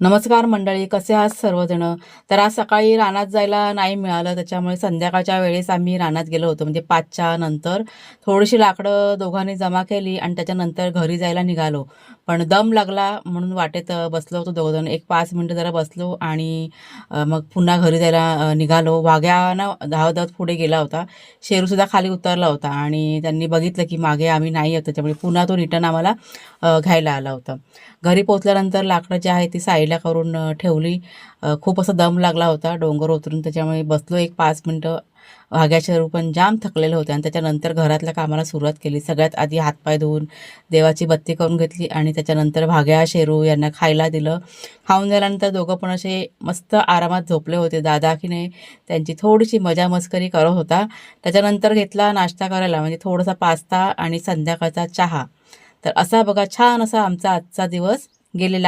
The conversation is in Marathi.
नमस्कार मंडळी कसे आहात सर्वजण? तर आज सकाळी रानात जायला नाही मिळालं त्याच्यामुळे संध्याकाळच्या वेळेस आम्ही रानात गेलो होतो. म्हणजे पाचच्या नंतर थोडीशी लाकडं दोघांनी जमा केली आणि त्याच्यानंतर घरी जायला निघालो. पण दम लागला म्हणून वाटेत बसलो होतो दोघंजण. एक पाच मिनटं जरा बसलो आणि मग पुन्हा घरी जायला निघालो. वाघ्यानं धावत धावत पुढे गेला होता. शेरूसुद्धा खाली उतरला होता आणि त्यांनी बघितलं की मागे आम्ही नाही आहोत त्याच्यामुळे पुन्हा तो रिटर्न आम्हाला घ्यायला आला होता. घरी पोचल्यानंतर लाकडं जी आहे ती पहिल्या करून ठेवली. खूप असा दम लागला होता डोंगर उतरून त्याच्यामुळे बसलो एक पाच मिनटं. भाग्याचे पण जाम थकलेले होते आणि त्याच्यानंतर घरातल्या कामाला सुरुवात केली. सगळ्यात आधी हातपाय धुवून देवाची बत्ती करून घेतली आणि त्याच्यानंतर भाग्या शेरू यांना खायला दिलं. खाऊन झाल्यानंतर दोघं पण असे मस्त आरामात झोपले होते. दादा की नाही त्यांची थोडीशी मजा मस्करी करत होता. त्याच्यानंतर घेतला नाश्ता करायला म्हणजे थोडासा पास्ता आणि संध्याकाळचा चहा. तर असा बघा छान असा आमचा आजचा दिवस गेलेला